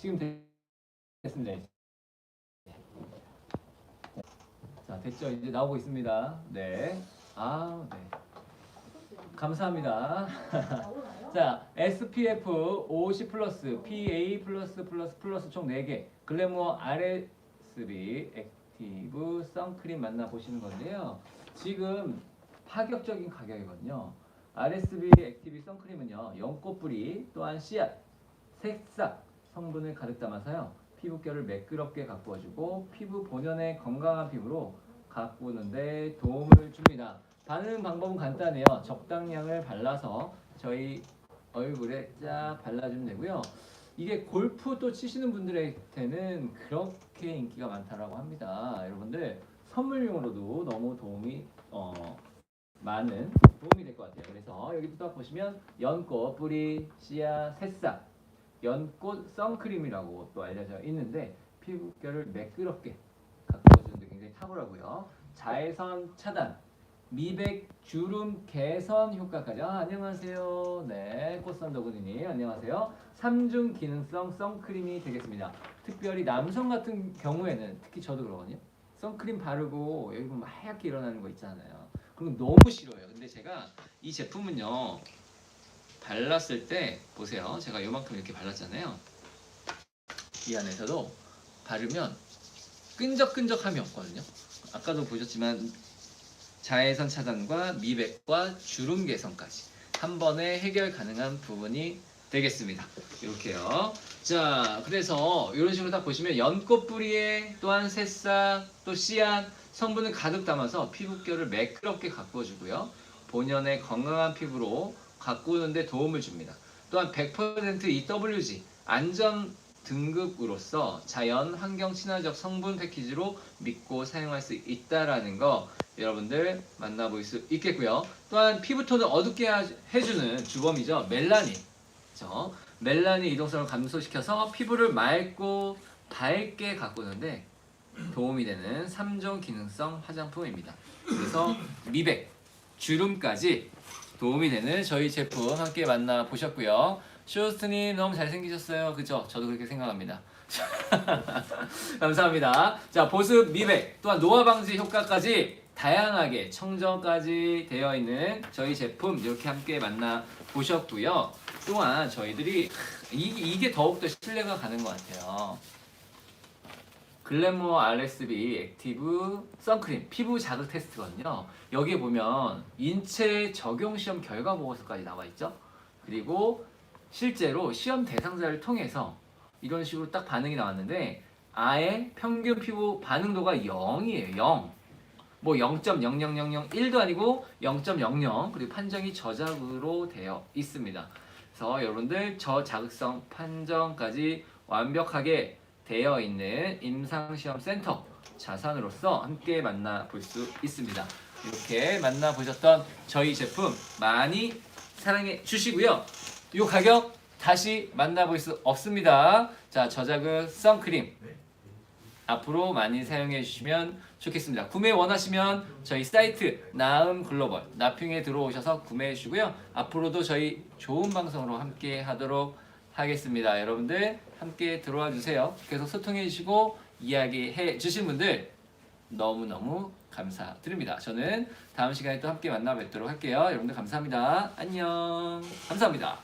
지금 됐- 됐습니다. 자, 됐죠? 이제 나오고 있습니다. 네. 아, 네. 감사합니다. 자, SPF 50 플러스, PA 플러스 플러스 플러스 총 4개, 글래모어 RSB 액티브 선크림 만나보시는 건데요. 지금 파격적인 가격이거든요. RSB 액티브 선크림은요, 연꽃뿌리 또한 씨앗, 색싹 성분을 가득 담아서요, 피부결을 매끄럽게 가꾸어주고 피부 본연의 건강한 피부로 가꾸는데 도움을 줍니다. 바르는 방법은 간단해요. 적당량을 발라서 저희 얼굴에 쫙 발라주면 되고요. 이게 골프 또 치시는 분들한테는 그렇게 인기가 많다라고 합니다. 여러분들 선물용으로도 너무 도움이 어, 많은 도움이 될 것 같아요. 그래서 여기도 딱 보시면 연꽃, 뿌리, 씨앗, 새싹, 연꽃 선크림이라고 또 알려져 있는데 피부결을 매끄럽게 가꾸어주는데 굉장히 탁월하고요. 자외선 차단, 미백 주름 개선 효과까지. 아, 안녕하세요. 네, 꽃선더군이님 안녕하세요. 삼중 기능성 선크림이 되겠습니다. 특별히 남성 같은 경우에는 특히 저도 그러거든요. 선크림 바르고 여기 보면 하얗게 일어나는 거 있잖아요. 그럼 너무 싫어요. 근데 제가 이 제품은요. 발랐을 때 보세요. 제가 요만큼 이렇게 발랐잖아요. 이 안에서도 바르면 끈적끈적함이 없거든요. 아까도 보셨지만 자외선 차단과 미백과 주름 개선까지 한 번에 해결 가능한 부분이 되겠습니다. 이렇게요. 자, 그래서 이런 식으로 딱 보시면 연꽃 뿌리에 또한 새싹 또 씨앗 성분을 가득 담아서 피부결을 매끄럽게 가꾸어주고요. 본연의 건강한 피부로 가꾸는데 도움을 줍니다. 또한 100% EWG 안전 등급으로서 자연 환경 친화적 성분 패키지로 믿고 사용할 수 있다라는 거 여러분들 만나볼 수 있겠고요. 또한 피부톤을 어둡게 하- 해주는 주범이죠. 멜라닌. 그죠? 멜라닌 이동성을 감소시켜서 피부를 맑고 밝게 가꾸는데 도움이 되는 3종 기능성 화장품입니다. 그래서 미백, 주름까지 도움이 되는 저희 제품 함께 만나 보셨고요. 쇼스트님 너무 잘생기셨어요. 그죠? 저도 그렇게 생각합니다. 감사합니다. 자, 보습 미백, 또한 노화 방지 효과까지 다양하게 청정까지 되어 있는 저희 제품 이렇게 함께 만나 보셨고요. 또한 저희들이 이, 이게 더욱더 신뢰가 가는 것 같아요. 글래모어 RSB 액티브 선크림 피부 자극 테스트거든요. 여기에 보면 인체 적용 시험 결과 보고서까지 나와 있죠. 그리고 실제로 시험 대상자를 통해서 이런 식으로 딱 반응이 나왔는데 아예 평균 피부 반응도가 0이에요. 0. 뭐 0.00001도 아니고 0.00 그리고 판정이 저자극으로 되어 있습니다. 그래서 여러분들 저자극성 판정까지 완벽하게 되어 있는 임상시험센터 자산으로서 함께 만나볼 수 있습니다. 이렇게 만나보셨던 저희 제품 많이 사랑해 주시고요. 이 가격 다시 만나볼 수 없습니다. 자, 저자극 선크림 앞으로 많이 사용해 주시면 좋겠습니다. 구매 원하시면 저희 사이트 나음 글로벌 나핑에 들어오셔서 구매해 주시고요. 앞으로도 저희 좋은 방송으로 함께 하도록 하겠습니다. 여러분들 함께 들어와 주세요. 계속 소통해 주시고 이야기해 주신 분들 너무너무 감사드립니다. 저는 다음 시간에 또 함께 만나 뵙도록 할게요. 여러분들 감사합니다. 안녕. 감사합니다.